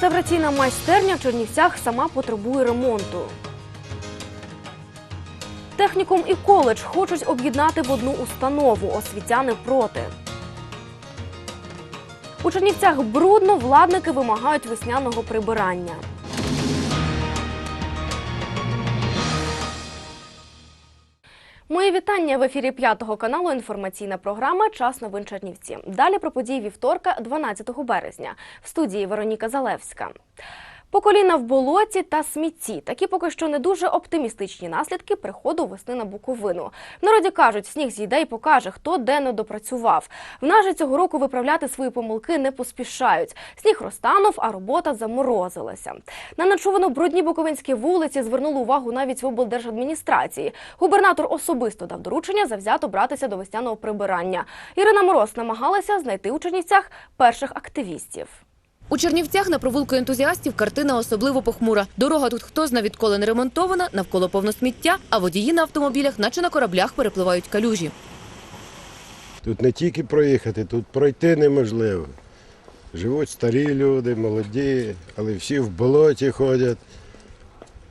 Реставраційна майстерня в Чернівцях сама потребує ремонту. Технікум і коледж хочуть об'єднати в одну установу. Освітяни проти. У Чернівцях брудно владники вимагають весняного прибирання. Мої вітання в ефірі п'ятого каналу. Інформаційна програма Час новин Чернівці. Далі про події вівторка, 12 березня. В студії Вероніка Залевська. По коліна в болоті та смітті. Такі поки що не дуже оптимістичні наслідки приходу весни на Буковину. В народі кажуть, сніг зійде і покаже, хто де не допрацював. В нас же цього року виправляти свої помилки не поспішають. Сніг розтанув, а робота заморозилася. На ночовано брудні буковинські вулиці звернули увагу навіть в облдержадміністрації. Губернатор особисто дав доручення завзято братися до весняного прибирання. Ірина Мороз намагалася знайти у Чернівцях перших активістів. У Чернівцях на провулку ентузіастів картина особливо похмура. Дорога тут хто зна відколи не ремонтована, навколо повно сміття, а водії на автомобілях, наче на кораблях, перепливають калюжі. Тут не тільки проїхати, тут пройти неможливо. Живуть старі люди, молоді, але всі в болоті ходять.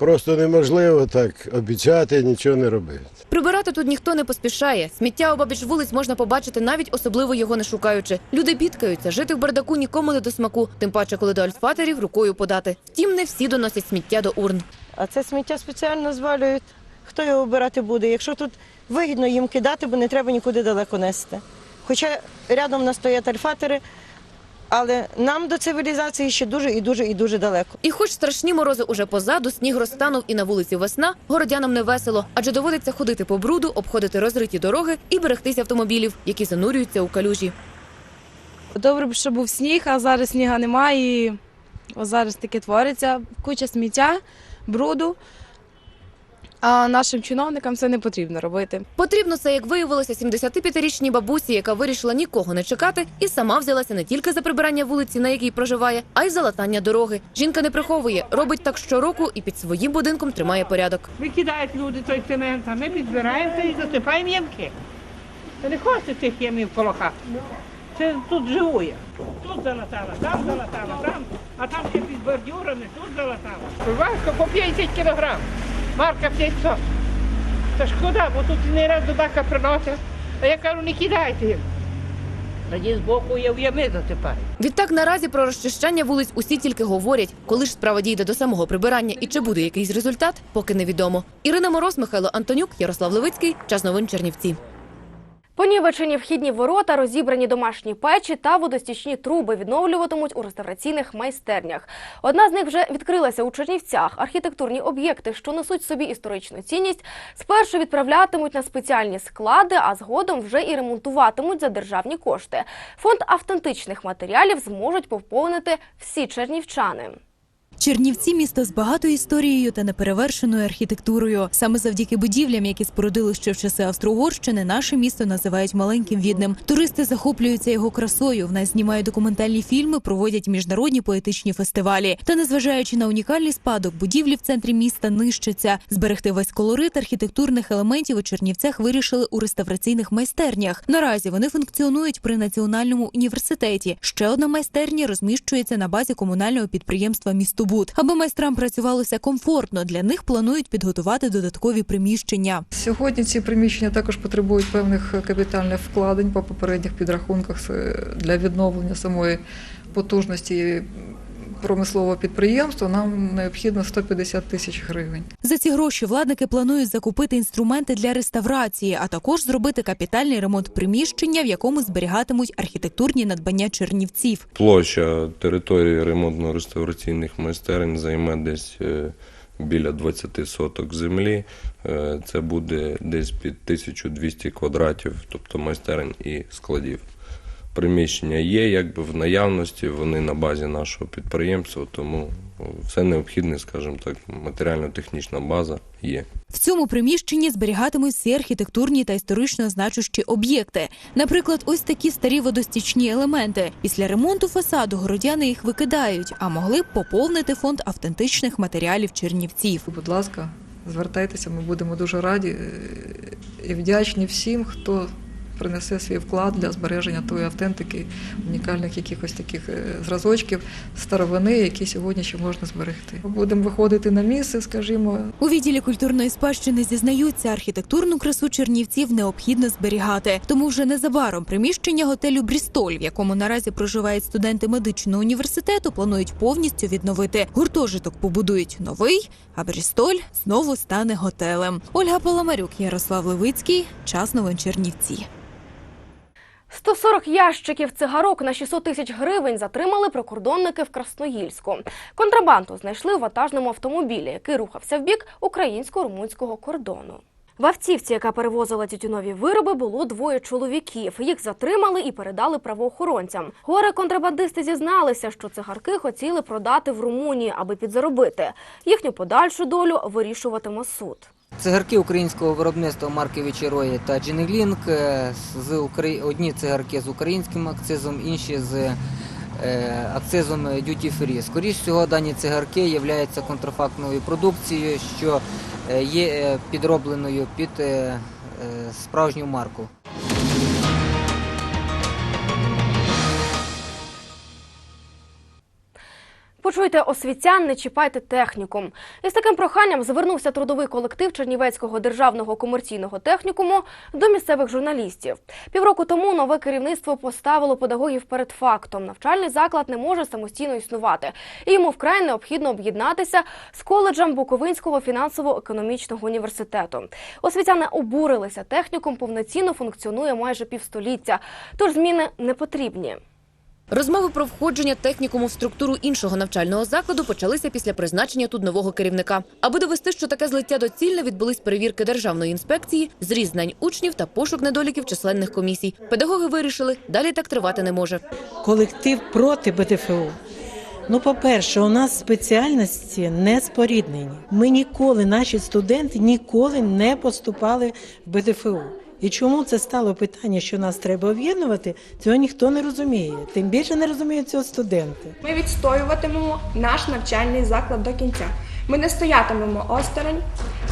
Просто неможливо так обіцяти нічого не робити. Прибирати тут ніхто не поспішає. Сміття обабіч вулиць можна побачити, навіть особливо його не шукаючи. Люди бідкаються, жити в бардаку нікому не до смаку, тим паче, коли до альфатерів рукою подати. Втім, не всі доносять сміття до урн. А це сміття спеціально звалюють. Хто його обирати буде? Якщо тут вигідно їм кидати, бо не треба нікуди далеко нести. Хоча рядом нас стоять альфатери, але нам до цивілізації ще дуже і дуже і дуже далеко. І хоч страшні морози уже позаду, сніг розтанув і на вулиці весна, городянам не весело, адже доводиться ходити по бруду, обходити розриті дороги і берегтись автомобілів, які занурюються у калюжі. Добре б, що був сніг, а зараз сніга немає. І ось зараз таке твориться. Куча сміття, бруду. А нашим чиновникам це не потрібно робити. Потрібно це, як виявилося, 75-річній бабусі, яка вирішила нікого не чекати, і сама взялася не тільки за прибирання вулиці, на якій проживає, а й за латання дороги. Жінка не приховує, робить так щороку і під своїм будинком тримає порядок. Викидають люди той цемент, а ми підбираємося і засипаємо ямки. Та не хочеться цих ямів полоха. Це тут живу я. Тут залатала, там залатала, там, а там ще під бордюрами, тут залатала. Важко по 50 кілограм. Марка 500. Та шкода, бо тут не раз до бака приносять. А я кажу, не кидайте їм. Тоді боку, я в ями засипаю. Відтак наразі про розчищання вулиць усі тільки говорять. Коли ж справа дійде до самого прибирання і чи буде якийсь результат, поки невідомо. Ірина Мороз, Михайло Антонюк, Ярослав Левицький. Час новин Чернівці. Понівечені вхідні ворота, розібрані домашні печі та водостічні труби відновлюватимуть у реставраційних майстернях. Одна з них вже відкрилася у Чернівцях. Архітектурні об'єкти, що несуть собі історичну цінність, спершу відправлятимуть на спеціальні склади, а згодом вже і ремонтуватимуть за державні кошти. Фонд автентичних матеріалів зможуть поповнити всі чернівчани. Чернівці місто з багатою історією та неперевершеною архітектурою. Саме завдяки будівлям, які спорудили ще в часи Австро-Угорщини, наше місто називають маленьким відним. Туристи захоплюються його красою. В нас знімають документальні фільми, проводять міжнародні поетичні фестивалі. Та незважаючи на унікальний спадок, будівлі в центрі міста нищаться. Зберегти весь колорит архітектурних елементів у Чернівцях вирішили у реставраційних майстернях. Наразі вони функціонують при національному університеті. Ще одна майстерня розміщується на базі комунального підприємства Містобуд. Аби майстрам працювалося комфортно, для них планують підготувати додаткові приміщення. Сьогодні ці приміщення також потребують певних капітальних вкладень по попередніх підрахунках е, для відновлення самої потужності промислового підприємства. Нам необхідно 150 тисяч гривень. За ці гроші владники планують закупити інструменти для реставрації, а також зробити капітальний ремонт приміщення, в якому зберігатимуть архітектурні надбання чернівців. Площа території ремонтно-реставраційних майстерень займе десь е, біля 20 соток землі. Е, Це буде десь під 1200 квадратів, тобто майстерень і складів. Приміщення є якби в наявності, вони на базі нашого підприємства, тому все необхідне, скажімо так, матеріально-технічна база є. В цьому приміщенні зберігатимуть всі архітектурні та історично значущі об'єкти. Наприклад, ось такі старі водостічні елементи. Після ремонту фасаду городяни їх викидають, а могли б поповнити фонд автентичних матеріалів чернівців. Будь ласка, звертайтеся, ми будемо дуже раді е, і вдячні всім, хто принесе свій вклад для збереження тої автентики, унікальних якихось таких е, зразочків старовини, які сьогодні ще можна зберегти. Будемо виходити на місце, скажімо, У відділі культурної спадщини зізнаються, архітектурну красу Чернівців необхідно зберігати. Тому вже незабаром приміщення готелю Брістоль, в якому наразі проживають студенти медичного університету, планують повністю відновити. Гуртожиток побудують новий, а Брістоль знову стане готелем. Ольга Паламарюк, Ярослав Левицький. Час новин Чернівці. 140 ящиків цигарок на 600 тисяч гривень затримали прикордонники в Красноїльську. Контрабанду знайшли у вантажному автомобілі, який рухався в бік українсько-румунського кордону. В автівці, яка перевозила тютюнові вироби, було двоє чоловіків. Їх затримали і передали правоохоронцям. Горе контрабандисти зізналися, що цигарки хотіли продати в Румунії, аби підзаробити. Їхню подальшу долю вирішуватиме суд. Цигарки українського виробництва марки Вечерої та Дженеглінг. З Украї... Одні цигарки з українським акцизом, інші з е, акцизом Duty Free. Скоріше всього, дані цигарки являються контрафактною продукцією, що е, є е, підробленою під справжню марку. Почуйте освітян, не чіпайте технікум. Із таким проханням звернувся трудовий колектив Чернівецького державного комерційного технікуму до місцевих журналістів. Півроку тому нове керівництво поставило педагогів перед фактом. Навчальний заклад не може самостійно існувати, і йому вкрай необхідно об'єднатися з коледжем Буковинського фінансово-економічного університету. Освітяни обурилися. Технікум повноцінно функціонує майже півстоліття, тож зміни не потрібні. Розмови про входження технікуму в структуру іншого навчального закладу почалися після призначення тут нового керівника. Аби довести, що таке злиття доцільне, відбулись перевірки державної інспекції, зріз знань учнів та пошук недоліків численних комісій. Педагоги вирішили, далі так тривати не може. колектив проти БДФУ. Ну, по-перше, у нас спеціальності не споріднені. Ми ніколи, наші студенти ніколи не поступали в БДФУ. І чому це стало питання, що нас треба об'єднувати, цього ніхто не розуміє. Тим більше не розуміють цього студенти. Ми відстоюватимемо наш навчальний заклад до кінця. Ми не стоятимемо осторонь.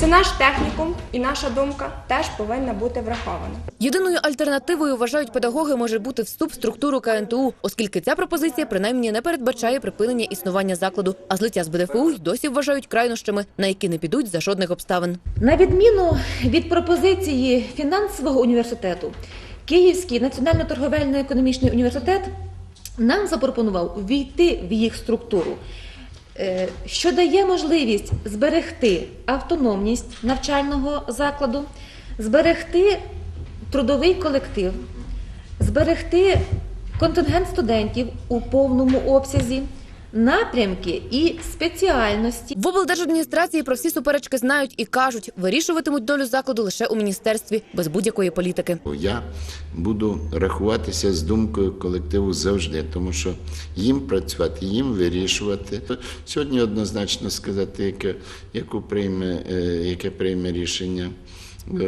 Це наш технікум, і наша думка теж повинна бути врахована. Єдиною альтернативою вважають педагоги може бути вступ в структуру КНТУ, оскільки ця пропозиція принаймні не передбачає припинення існування закладу, а злиття з БДФУ й досі вважають крайнощами, на які не підуть за жодних обставин. На відміну від пропозиції фінансового університету, Київський національно-торговельно-економічний університет нам запропонував ввійти в їх структуру, що дає можливість зберегти автономність навчального закладу, зберегти трудовий колектив, зберегти контингент студентів у повному обсязі. Напрямки і спеціальності В облдержадміністрації про всі суперечки знають і кажуть, вирішуватимуть долю закладу лише у міністерстві без будь-якої політики. Я буду рахуватися з думкою колективу завжди, тому що їм працювати, їм вирішувати. Сьогодні однозначно сказати, яке, яку прийме, е, яке прийме рішення е,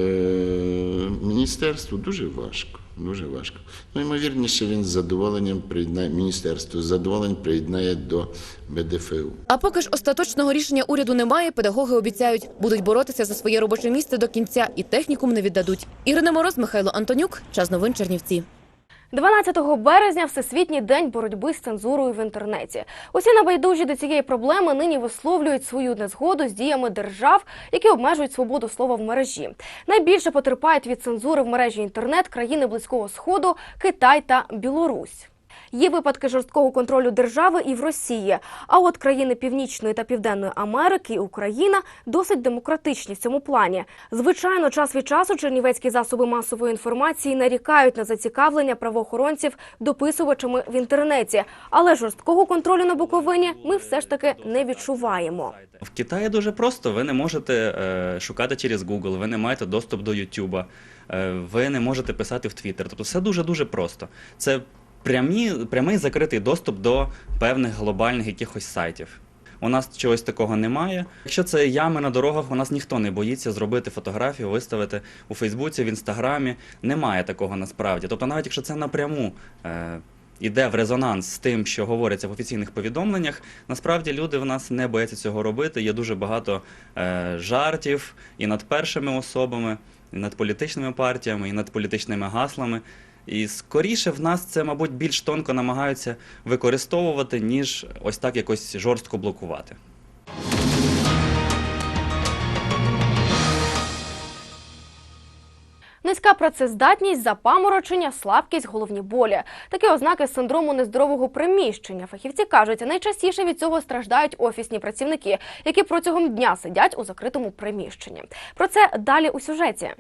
міністерство, дуже важко. Дуже важко. Ну, ймовірніше, він з задоволенням приєднає міністерство, з задоволенням приєднає до БДФУ. А поки ж остаточного рішення уряду немає, педагоги обіцяють, будуть боротися за своє робоче місце до кінця і технікум не віддадуть. Ірина Мороз, Михайло Антонюк, час новин Чернівці. 12 березня Всесвітній день боротьби з цензурою в інтернеті. Усі набайдужі до цієї проблеми нині висловлюють свою незгоду з діями держав, які обмежують свободу слова в мережі. Найбільше потерпають від цензури в мережі інтернет країни Близького Сходу, Китай та Білорусь. Є випадки жорсткого контролю держави і в Росії. А от країни Північної та Південної Америки і Україна досить демократичні в цьому плані. Звичайно, час від часу чернівецькі засоби масової інформації нарікають на зацікавлення правоохоронців дописувачами в інтернеті, але жорсткого контролю на Буковині ми все ж таки не відчуваємо. В Китаї дуже просто. Ви не можете е, шукати через Google, ви не маєте доступ до YouTube, е, ви не можете писати в Twitter. Тобто все дуже дуже просто. Це прямі, прямий закритий доступ до певних глобальних якихось сайтів. У нас чогось такого немає. Якщо це ями на дорогах, у нас ніхто не боїться зробити фотографію, виставити у Фейсбуці, в Інстаграмі. Немає такого насправді. Тобто, навіть якщо це напряму е, іде в резонанс з тим, що говориться в офіційних повідомленнях, насправді люди в нас не бояться цього робити. Є дуже багато е, жартів і над першими особами. і над політичними партіями, і над політичними гаслами. І скоріше в нас це, мабуть, більш тонко намагаються використовувати, ніж ось так якось жорстко блокувати. Низька працездатність, запаморочення, слабкість, головні болі. Такі ознаки синдрому нездорового приміщення. Фахівці кажуть, найчастіше від цього страждають офісні працівники, які протягом дня сидять у закритому приміщенні. Про це далі у сюжеті.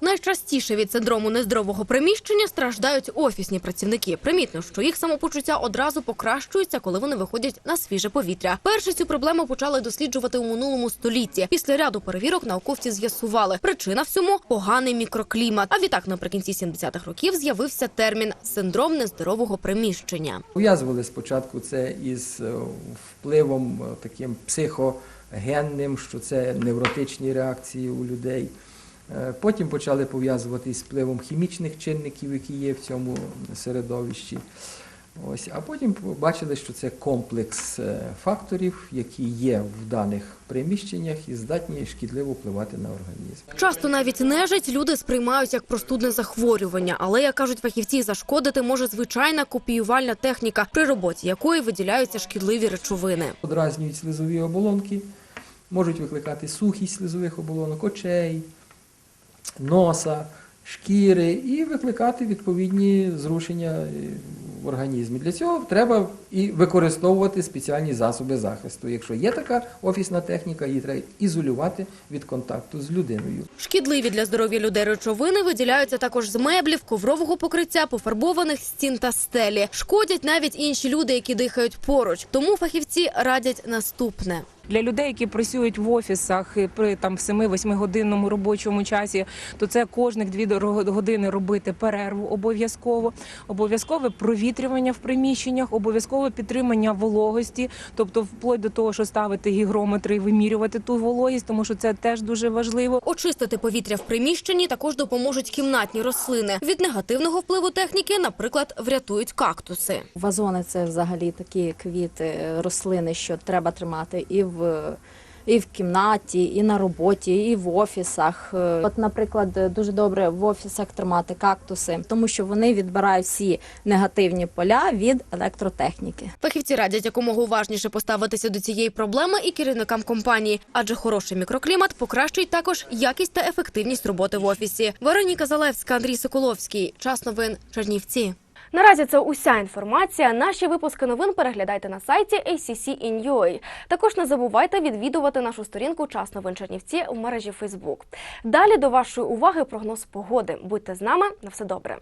Найчастіше від синдрому нездорового приміщення страждають офісні працівники. Примітно, що їх самопочуття одразу покращується, коли вони виходять на свіже повітря. Перше цю проблему почали досліджувати у минулому столітті. Після ряду перевірок науковці з'ясували, причина всьому поганий мікроклімат. А відтак наприкінці 70-х років з'явився термін синдром нездорового приміщення. Пов'язували спочатку це із е, впливом е, таким психогенним, що це невротичні реакції у людей. Е, Потім почали пов'язувати із впливом хімічних чинників, які є в цьому середовищі. Ось, а потім побачили, що це комплекс е, факторів, які є в даних приміщеннях і здатні шкідливо впливати на організм. Часто навіть нежить люди сприймають як простудне захворювання, але як кажуть фахівці, зашкодити може звичайна копіювальна техніка, при роботі якої виділяються шкідливі речовини. Подразнюють слизові оболонки, можуть викликати сухість слизових оболонок, очей, носа, шкіри і викликати відповідні зрушення е, в організмі. Для цього треба і використовувати спеціальні засоби захисту. Якщо є така офісна техніка, її треба ізолювати від контакту з людиною. Шкідливі для здоров'я людей речовини виділяються також з меблів, коврового покриття, пофарбованих стін та стелі. Шкодять навіть інші люди, які дихають поруч. Тому фахівці радять наступне. Для людей, які працюють в офісах і при там 7-8 годинному робочому часі, то це кожних 2 години робити перерву обов'язково. Обов'язкове провітрювання в приміщеннях, обов'язкове підтримання вологості, тобто вплоть до того, що ставити гігрометри і вимірювати ту вологість, тому що це теж дуже важливо. Очистити повітря в приміщенні також допоможуть кімнатні рослини. Від негативного впливу техніки, наприклад, врятують кактуси. Вазони це взагалі такі квіти, рослини, що треба тримати і в і в кімнаті, і на роботі, і в офісах. Е, От, наприклад, дуже добре в офісах тримати кактуси, тому що вони відбирають всі негативні поля від електротехніки. Фахівці радять якомога уважніше поставитися до цієї проблеми і керівникам компанії, адже хороший мікроклімат покращують також якість та ефективність роботи в офісі. Вероніка Залевська, Андрій Соколовський. Час новин Чернівці. Наразі це уся інформація. Наші випуски новин переглядайте на сайті ACC.in.ua. Також не забувайте відвідувати нашу сторінку Час новин Чернівці в мережі Facebook. Далі до вашої уваги прогноз погоди. Будьте з нами на все добре.